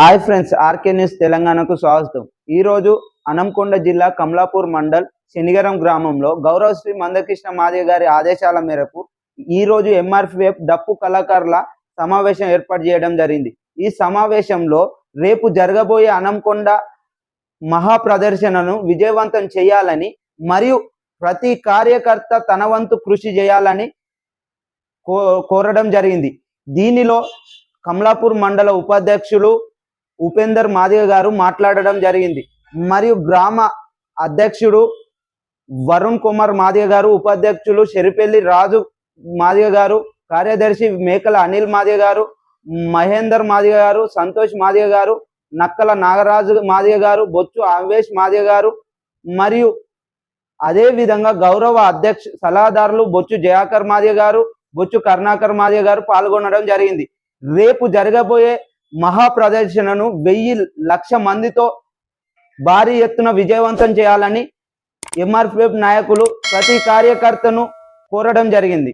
Hi friends RK news తెలంగాణకు స్వాగతం. ఈరోజు అనంకొండ జిల్లా కమలాపూర్ మండల్ శనిగరం గ్రామంలో గౌరవ శ్రీ మందకృష్ణ మాదే గారి ఆదేశాల మేరకు ఈరోజు రోజు ఎంఆర్పిఎఫ్ డప్పు కళాకారుల సమావేశం ఏర్పాటు చేయడం జరిగింది. ఈ సమావేశంలో రేపు జరగబోయే అనంకొండ మహా ప్రదర్శనను విజయవంతం చేయాలని మరియు ప్రతి కార్యకర్త తన వంతు కృషి చేయాలని కో కోరడం జరిగింది. దీనిలో కమలాపూర్ మండల ఉపాధ్యక్షులు ఉపేందర్ మాదిగ గారు మాట్లాడడం జరిగింది. మరియు గ్రామ అధ్యక్షుడు వరుణ్ కుమార్ మాదిగ గారు ఉపాధ్యక్షులు షెరిపెల్లి రాజు మాదిగ గారు కార్యదర్శి మేకల అనిల్ మాదిగ గారు మహేందర్ మాదిగ గారు సంతోష్ మాదిగ గారు నక్కల నాగరాజు మాదిగ గారు బొచ్చు ఆవేష్ మాదిగ గారు మరియు అదే విధంగా గౌరవ అధ్యక్ష సలహాదారులు బొచ్చు జయాకర్ మాదిగ గారు బొచ్చు కరుణాకర్ మాదిగ గారు పాల్గొనడం జరిగింది. రేపు జరగబోయే మహా ప్రదర్శనను వెయ్యి లక్ష మందితో భారీ ఎత్తున విజయవంతం చేయాలని ఎంఆర్పిఎఫ్ నాయకులు ప్రతి కార్యకర్తను కోరడం జరిగింది.